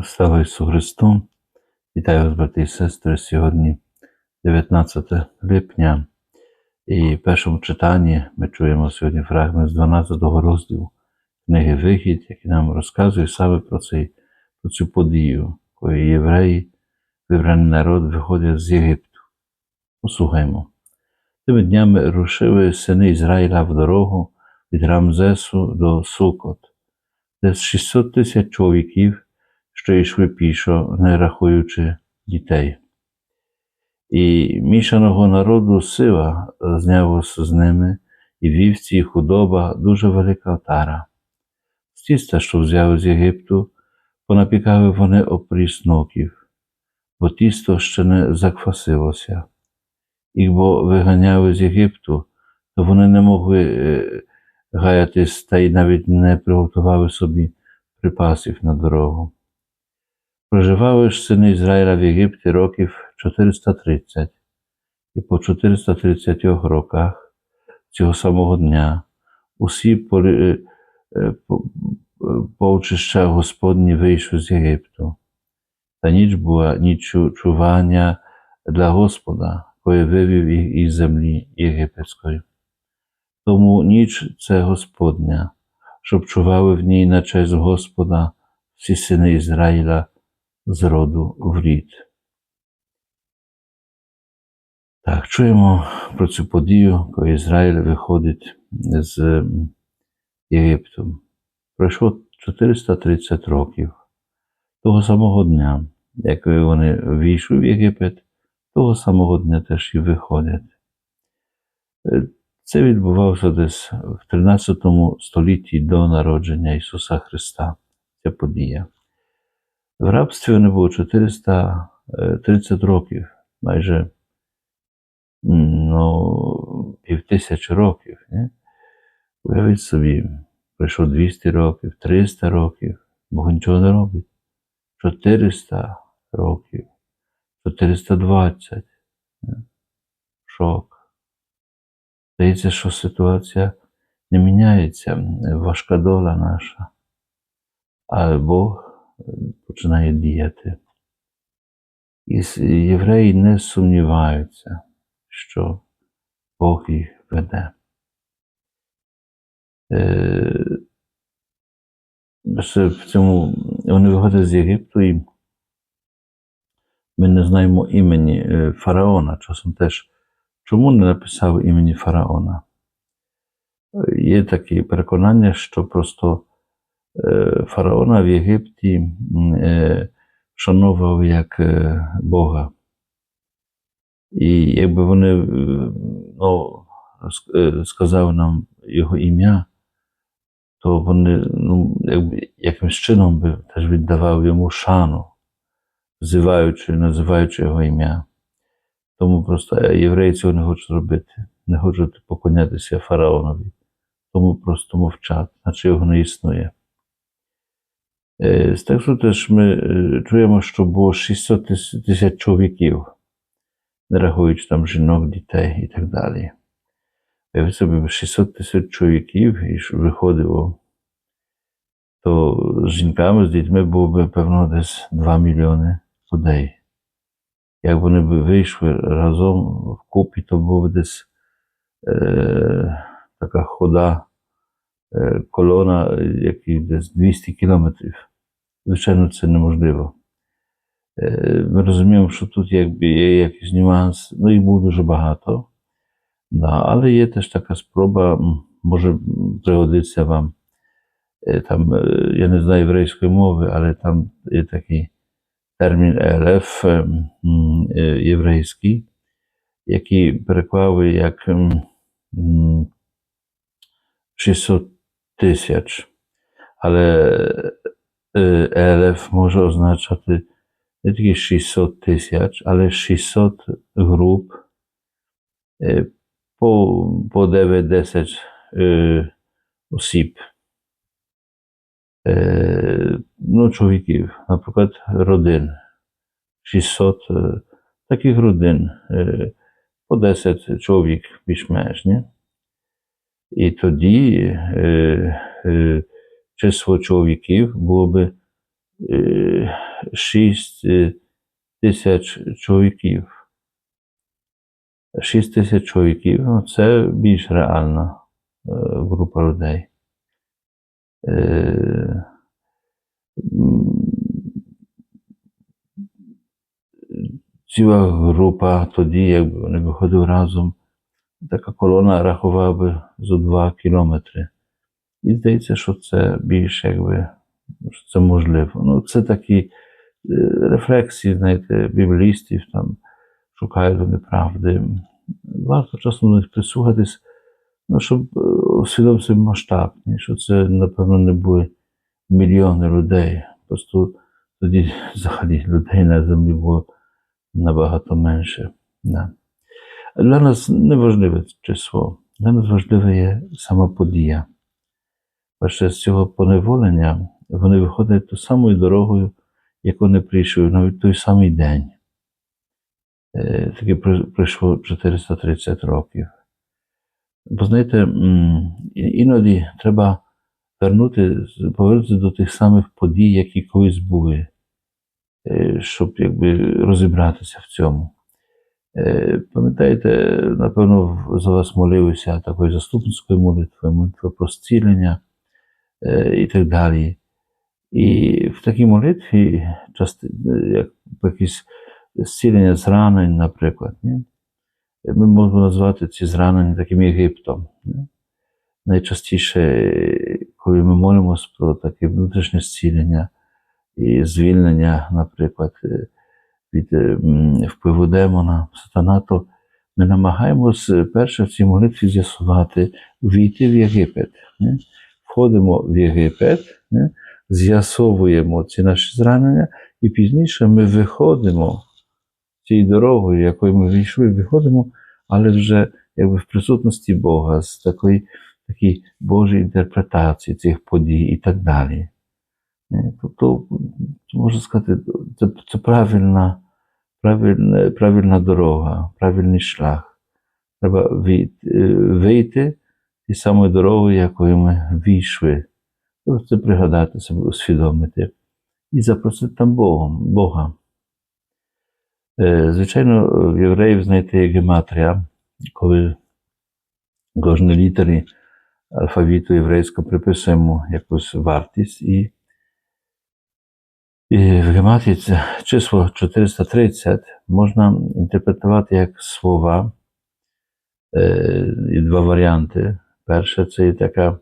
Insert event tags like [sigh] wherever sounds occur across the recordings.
Слава Ісусу Христу! Вітаю вас, брати і сестри. Сьогодні 19 липня, і в першому читанні ми чуємо сьогодні фрагмент з 12 розділу книги Вихід, який нам розказує саме про, цей, про цю подію, коли євреї, вибраний народ, виходять з Єгипту. Послухаймо. Тими днями рушили сини Ізраїля в дорогу від Рамзесу до Сукот, де 600 тисяч чоловіків що йшли пішо, не рахуючи дітей. І мішаного народу сила знялася з ними, і вівці, і худоба дуже велика отара. З тіста, що взяли з Єгипту, понапікали вони опрісноків, бо тісто ще не заквасилося. Їх бо виганяли з Єгипту, то вони не могли е, гаятись та й навіть не приготували собі припасів на дорогу. Проживали сини Ізраїля в Єгипті років 430, і по 430 роках цього самого дня усі полі- е, полчища Господні вийшли з Єгипту. Та ніч була ніч чування для Господа, коли вивів їх із землі єгипетської. Тому ніч це Господня, щоб чували в ній на честь Господа всі сини Ізраїля з роду в рід. Так, чуємо про цю подію, коли Ізраїль виходить з Єгипту. Пройшло 430 років. Того самого дня, як вони війшли в Єгипет, того самого дня теж і виходять. Е, Це відбувалося десь в 13 столітті до народження Ісуса Христа. Ця подія. В рабстві вони було 430 років, майже ну, півтисячі років. Не? Уявіть собі, пройшло 200 років, 300 років, Бог нічого не робить. 400 років, 420. Не? Шок. Здається, що ситуація не міняється, важка доля наша. Але Бог починає діяти. І євреї не сумніваються, що Бог їх веде. Ще в цьому вони виходять з Єгипту, і ми не знаємо імені е, фараона. Часом теж чому не написав імені фараона? Е, Є таке переконання, що просто фараона в Єгипті е, як е, Бога. І якби вони е, ну, ск- е, сказали нам його ім'я, то вони ну, якби, якимось чином би теж віддавали йому шану, взиваючи, називаючи його ім'я. Тому просто е, євреї цього не хочуть робити, не хочуть поклонятися фараонові, тому просто мовчать, наче його не існує. Е, З тексту теж ми е, чуємо, що було 600 тисяч чоловіків, не рахуючи там жінок, дітей і так далі. Уявіть собі, 600 тисяч чоловіків і виходило, то з жінками, з дітьми було б, певно, десь 2 мільйони людей. Як вони б вийшли разом вкупі, то було б десь е, така хода е, колона, яких десь 200 кілометрів. Звичайно, це неможливо. Е, Ми розуміємо, що тут якби є якийсь нюанс, ну їх було дуже багато. Да, але є теж така спроба, може пригодиться вам. Е, Там, е, я не знаю єврейської мови, але там є такий термін ЕЛФ єврейський, який переклали як м, м, 600 тисяч. Але може означати не тільки 600 тисяч, але 600 груп е, по, по 9-10 е, осіб. Е, ну, чоловіків, наприклад, родин. 600 е, таких родин, е, по 10 чоловік більш-менш, ні? І тоді е, е, число чоловіків було би е, 6 е, тисяч чоловіків. 6 тисяч чоловіків ну, це більш реальна е, група людей. Е, ціла група тоді, якби вони виходили разом, така колона рахувала би зо 2 кілометри. І здається, що це більш якби що це можливо. Ну, це такі е, рефлексії, знаєте, біблістів там шукають вони правди. Варто часом до них прислухатись, ну, щоб е, усвідомити масштаб, і що це, напевно, не були мільйони людей. Просто тоді [laughs] взагалі людей на землі було набагато менше. Да. Для нас не важливе число, для нас важливе є сама подія. Перше з цього поневолення вони виходять ту самою дорогою, як вони прийшли, навіть той самий день. Е, при- пройшло 430 років. Бо знаєте, іноді треба вернути, повернутися до тих самих подій, які колись були, е, щоб якби розібратися в цьому. Е, Пам'ятаєте, напевно, за вас молився такою заступницькою молитвою, молитва про зцілення е, і так далі. І в такій молитві, части, як якісь зцілення зранень, наприклад, ні? ми можемо назвати ці зранення таким Єгиптом. Ні? Найчастіше, коли ми молимося про таке внутрішнє зцілення і звільнення, наприклад, від впливу демона, сатана, то ми намагаємося перше в цій молитві з'ясувати, війти в Єгипет. ні? Входимо в Єгипет, з'ясовуємо ці наші зранення, і пізніше ми виходимо цією дорогою, якою ми війшли, виходимо, але вже якби в присутності Бога, з такої такій Божої інтерпретації цих подій і так далі. Тобто, можна сказати, це, це правильна, правильна, правильна дорога, правильний шлях. Треба від, е, вийти і самою дорогою, якою ми війшли. Це пригадати себе, усвідомити і запросити там Богом, Бога. Е, Звичайно, в євреїв знайти є гематрія, коли кожній літері алфавіту єврейського приписуємо якусь вартість, і, і в гематрії це число 430 можна інтерпретувати як слова е, і два варіанти. Перше, це є така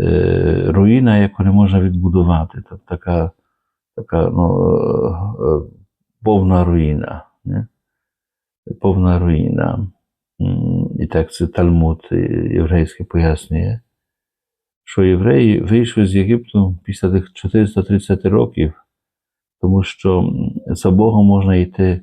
е, руїна, яку не можна відбудувати. Тобто така, така ну, е, е, повна руїна. Не? Повна руїна. І так це Талмуд е, єврейський пояснює, що євреї вийшли з Єгипту після тих 430 років, тому що за Богом можна йти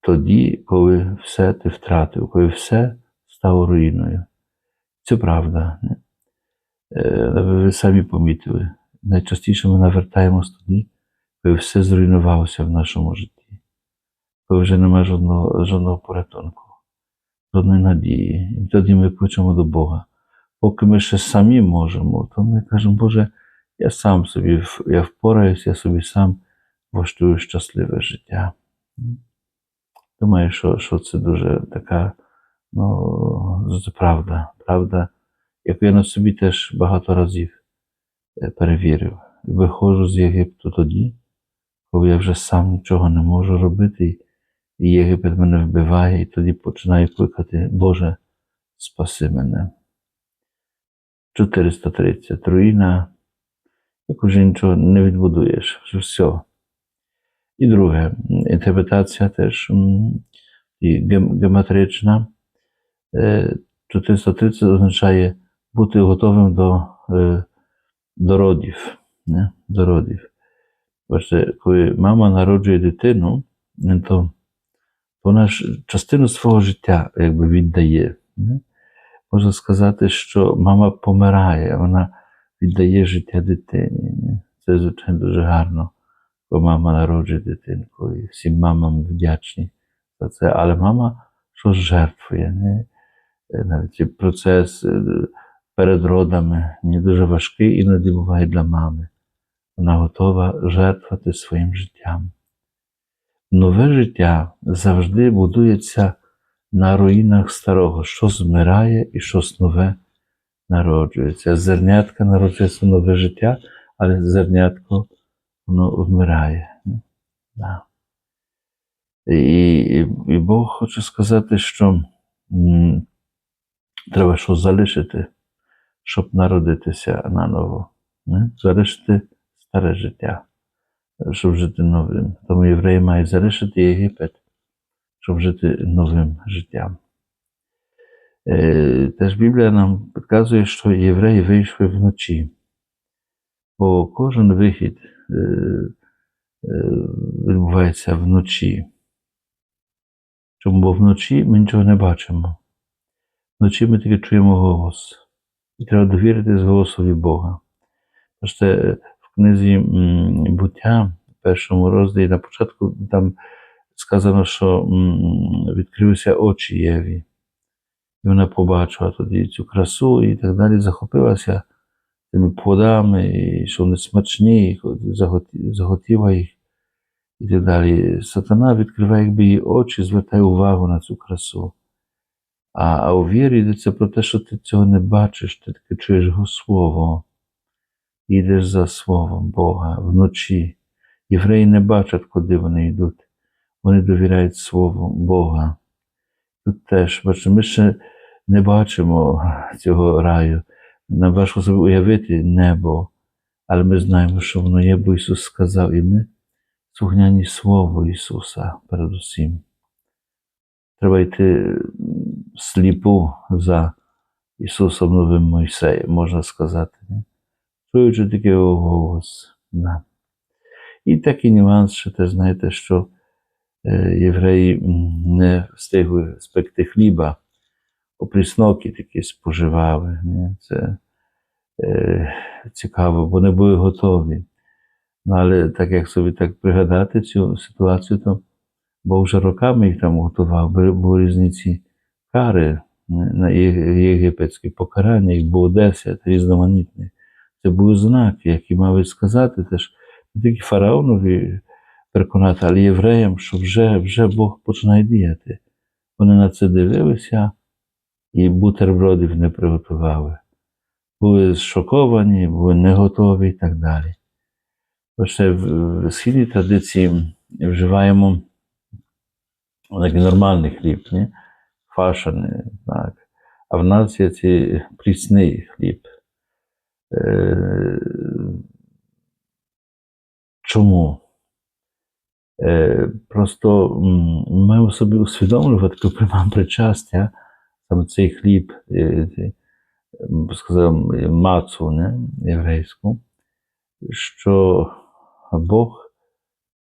тоді, коли все ти втратив, коли все стало руїною. Це правда. Е, Ви самі помітили. Найчастіше ми навертаємось тоді, коли все зруйнувалося в нашому житті, коли вже немає жодного, жодного порятунку, жодної надії. І тоді ми кличемо до Бога. Поки ми ще самі можемо, то ми кажемо, Боже, я сам собі я впораюсь, я собі сам влаштую щасливе життя. Думаю, що, що це дуже така, ну, це правда, правда, яку я на собі теж багато разів е, перевірив. Виходжу з Єгипту тоді, коли я вже сам нічого не можу робити, і Єгипет мене вбиває, і тоді починаю кликати, Боже, спаси мене. 430 руїна, як вже нічого не відбудуєш, вже все. І друге, інтерпретація теж і гем- гематрична. Е, 430 означає бути готовим до, е, до родів. Коли мама народжує дитину, е, то вона ж частину свого життя якби віддає. Не? Можна сказати, що мама помирає, вона віддає життя дитині. Не? Це, звичайно, дуже гарно, коли мама народжує дитинку, і всім мамам вдячні за це. Але мама щось жертвує. Не? Е, Навіть процес е, перед родами не дуже важкий, іноді буває для мами. вона готова жертвувати своїм життям. Нове життя завжди будується на руїнах старого, що змирає і щось нове народжується. Зернятка народжується нове життя, але зернятко воно вмирає. Да. І, і, і Бог хоче сказати, що треба щось залишити, щоб народитися наново. Залишити старе життя, щоб жити новим. Тому євреї мають залишити Єгипет, щоб жити новим життям. Е, Теж Біблія нам підказує, що євреї вийшли вночі, бо кожен вихід е, е, відбувається вночі. Чому бо вночі ми нічого не бачимо. Вночі ми тільки чуємо голос. І треба довіритись голосові Бога. Тож в книзі буття, в першому розділі, на початку там сказано, що м, відкрився очі Єві. І вона побачила тоді цю красу і так далі, захопилася тими плодами, і що вони смачні, і захотіла їх і так далі. Сатана відкриває якби її очі, звертає увагу на цю красу. А, а у вірі йдеться про те, що ти цього не бачиш, ти таки чуєш його слово, йдеш за словом Бога вночі. Євреї не бачать, куди вони йдуть. Вони довіряють Слову Бога. Тут теж, бачите, ми ще не бачимо цього раю. Нам важко собі уявити небо, але ми знаємо, що воно є, бо Ісус сказав, і ми слухняні Слово Ісуса передусім. Треба йти сліпу за Ісусом Новим Мойсеєм, можна сказати. Не? Чуючи тільки його голос. Да. І такий нюанс, що те знаєте, що е, євреї не встигли спекти хліба, опрісноки такі споживали. Не? Це е, цікаво, бо не були готові. Ну, але так як собі так пригадати цю ситуацію, то Бог вже роками їх там готував, були різниці кари на є- єгипетські покарання, їх було 10 різноманітних. Це були знаки, які мали сказати теж не тільки фараонові переконати, але євреям, що вже, вже Бог починає діяти. Вони на це дивилися і бутербродів не приготували. Були шоковані, були не готові і так далі. Лише в, східній традиції вживаємо такий нормальний хліб, не? Фашаний, так. А в нас є цей прісний хліб. Е, чому? Е, просто ми собі усвідомлювати, коли приймаємо причастя, саме цей хліб, е, сказав, мацу не? єврейську, що Бог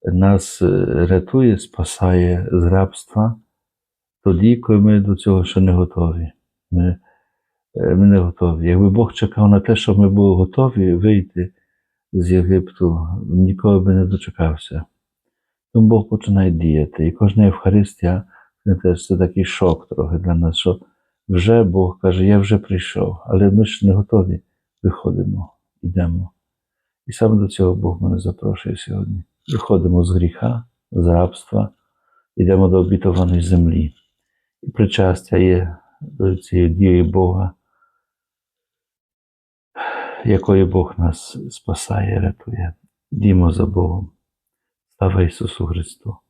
нас е, рятує, спасає з рабства тоді, коли ми до цього ще не готові. Ми, е, ми не готові. Якби Бог чекав на те, щоб ми були готові вийти з Єгипту, ніколи би не дочекався. Тому Бог починає діяти. І кожна Євхаристія це такий шок трохи для нас, що вже Бог каже, я вже прийшов, але ми ж не готові. Виходимо, йдемо. І саме до цього Бог мене запрошує сьогодні. Виходимо з гріха, з рабства, йдемо до обітованої землі. Причастя є до дією Бога, якою Бог нас спасає, рятує. Дімо за Богом. Слава Ісусу Христу!